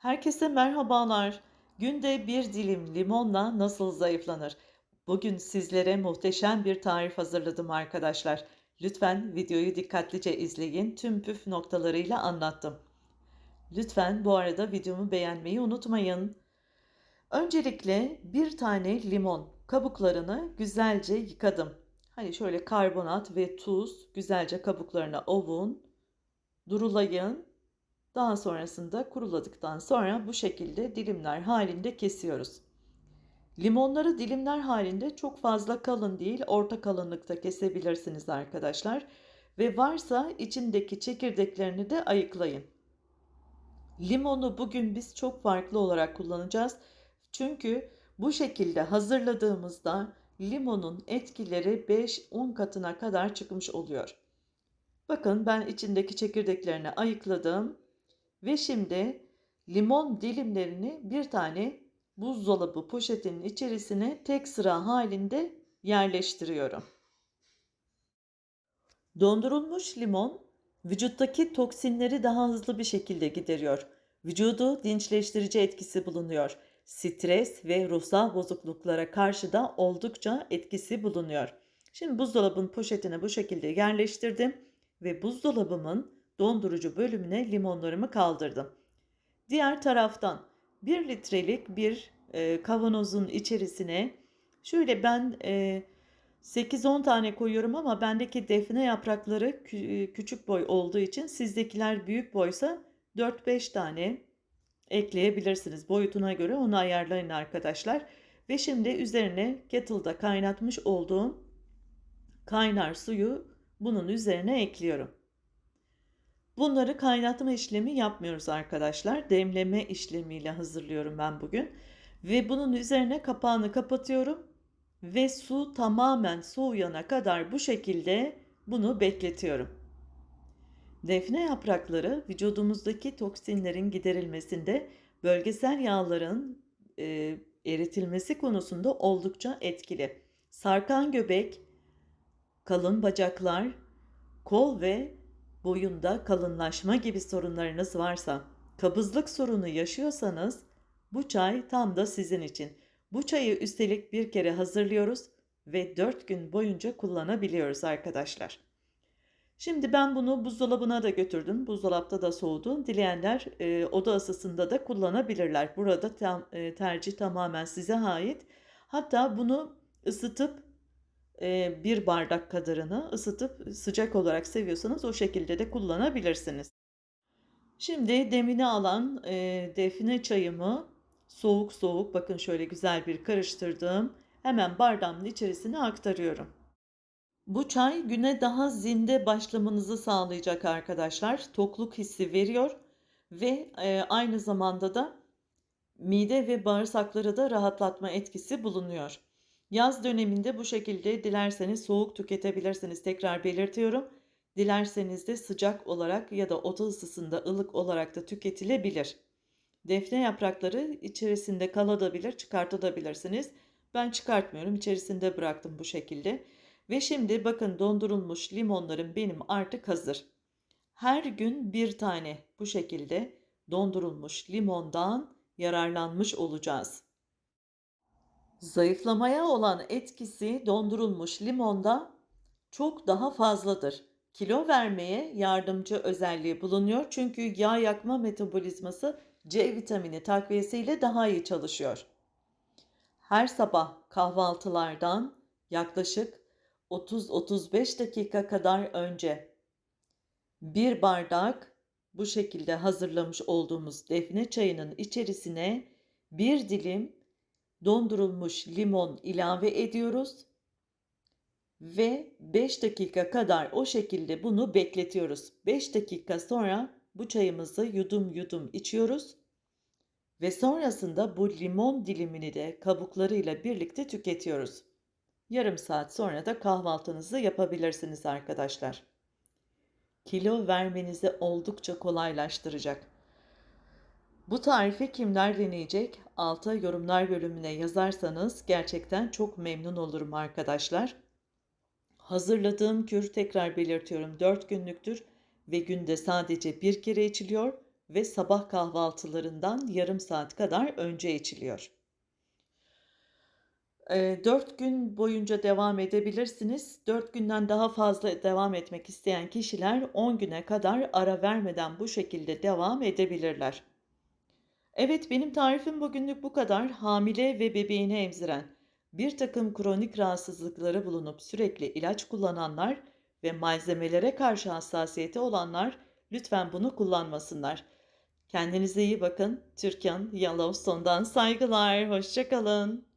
Herkese merhabalar. Günde bir dilim limonla nasıl zayıflanır? Bugün sizlere muhteşem bir tarif hazırladım arkadaşlar. Lütfen videoyu dikkatlice izleyin. Tüm püf noktalarıyla anlattım. Lütfen bu arada videomu beğenmeyi unutmayın. Öncelikle bir tane limon kabuklarını güzelce yıkadım. Hani şöyle karbonat ve tuz güzelce kabuklarına ovun, durulayın. Daha sonrasında kuruladıktan sonra bu şekilde dilimler halinde kesiyoruz. Limonları dilimler halinde çok fazla kalın değil, orta kalınlıkta kesebilirsiniz arkadaşlar. Ve varsa içindeki çekirdeklerini de ayıklayın. Limonu bugün biz çok farklı olarak kullanacağız. Çünkü bu şekilde hazırladığımızda limonun etkileri 5-10 katına kadar çıkmış oluyor. Bakın ben içindeki çekirdeklerini ayıkladım ve şimdi limon dilimlerini bir tane buzdolabı poşetinin içerisine tek sıra halinde yerleştiriyorum. Dondurulmuş limon vücuttaki toksinleri daha hızlı bir şekilde gideriyor. Vücudu dinçleştirici etkisi bulunuyor. Stres ve ruhsal bozukluklara karşı da oldukça etkisi bulunuyor. Şimdi buzdolabın poşetine bu şekilde yerleştirdim ve buzdolabımın dondurucu bölümüne limonlarımı kaldırdım. Diğer taraftan 1 litrelik bir e, kavanozun içerisine şöyle ben e, 8-10 tane koyuyorum ama bendeki defne yaprakları kü- küçük boy olduğu için sizdekiler büyük boysa 4-5 tane ekleyebilirsiniz. Boyutuna göre onu ayarlayın arkadaşlar. Ve şimdi üzerine kettle'da kaynatmış olduğum kaynar suyu bunun üzerine ekliyorum. Bunları kaynatma işlemi yapmıyoruz arkadaşlar. Demleme işlemiyle hazırlıyorum ben bugün. Ve bunun üzerine kapağını kapatıyorum. Ve su tamamen soğuyana kadar bu şekilde bunu bekletiyorum. Defne yaprakları vücudumuzdaki toksinlerin giderilmesinde bölgesel yağların e, eritilmesi konusunda oldukça etkili. Sarkan göbek, kalın bacaklar, kol ve boyunda kalınlaşma gibi sorunlarınız varsa, kabızlık sorunu yaşıyorsanız bu çay tam da sizin için. Bu çayı üstelik bir kere hazırlıyoruz ve 4 gün boyunca kullanabiliyoruz arkadaşlar. Şimdi ben bunu buzdolabına da götürdüm. Buzdolapta da soğudu. Dileyenler e, oda ısısında da kullanabilirler. Burada tam, e, tercih tamamen size ait. Hatta bunu ısıtıp bir bardak kadarını ısıtıp sıcak olarak seviyorsanız o şekilde de kullanabilirsiniz. Şimdi demini alan e, defne çayımı soğuk soğuk bakın şöyle güzel bir karıştırdım. Hemen bardağımın içerisine aktarıyorum. Bu çay güne daha zinde başlamanızı sağlayacak arkadaşlar. Tokluk hissi veriyor ve e, aynı zamanda da mide ve bağırsakları da rahatlatma etkisi bulunuyor. Yaz döneminde bu şekilde dilerseniz soğuk tüketebilirsiniz. Tekrar belirtiyorum. Dilerseniz de sıcak olarak ya da oda ısısında ılık olarak da tüketilebilir. Defne yaprakları içerisinde kalabilir, çıkartabilirsiniz. Ben çıkartmıyorum. İçerisinde bıraktım bu şekilde. Ve şimdi bakın dondurulmuş limonlarım benim artık hazır. Her gün bir tane bu şekilde dondurulmuş limondan yararlanmış olacağız. Zayıflamaya olan etkisi dondurulmuş limonda çok daha fazladır. Kilo vermeye yardımcı özelliği bulunuyor çünkü yağ yakma metabolizması C vitamini takviyesiyle daha iyi çalışıyor. Her sabah kahvaltılardan yaklaşık 30-35 dakika kadar önce bir bardak bu şekilde hazırlamış olduğumuz defne çayının içerisine bir dilim dondurulmuş limon ilave ediyoruz ve 5 dakika kadar o şekilde bunu bekletiyoruz. 5 dakika sonra bu çayımızı yudum yudum içiyoruz ve sonrasında bu limon dilimini de kabuklarıyla birlikte tüketiyoruz. Yarım saat sonra da kahvaltınızı yapabilirsiniz arkadaşlar. Kilo vermenizi oldukça kolaylaştıracak. Bu tarifi kimler deneyecek? Alta yorumlar bölümüne yazarsanız gerçekten çok memnun olurum arkadaşlar. Hazırladığım kür tekrar belirtiyorum 4 günlüktür ve günde sadece bir kere içiliyor. ve sabah kahvaltılarından yarım saat kadar önce içiliyor. Eee, 4 gün boyunca devam edebilirsiniz. 4 günden daha fazla devam etmek isteyen kişiler 10 güne kadar ara vermeden bu şekilde devam edebilirler. Evet, benim tarifim bugünlük bu kadar. Hamile ve bebeğini emziren, bir takım kronik rahatsızlıkları bulunup sürekli ilaç kullananlar ve malzemelere karşı hassasiyeti olanlar lütfen bunu kullanmasınlar. Kendinize iyi bakın. Türkan Yellowstone'dan saygılar. Hoşça kalın.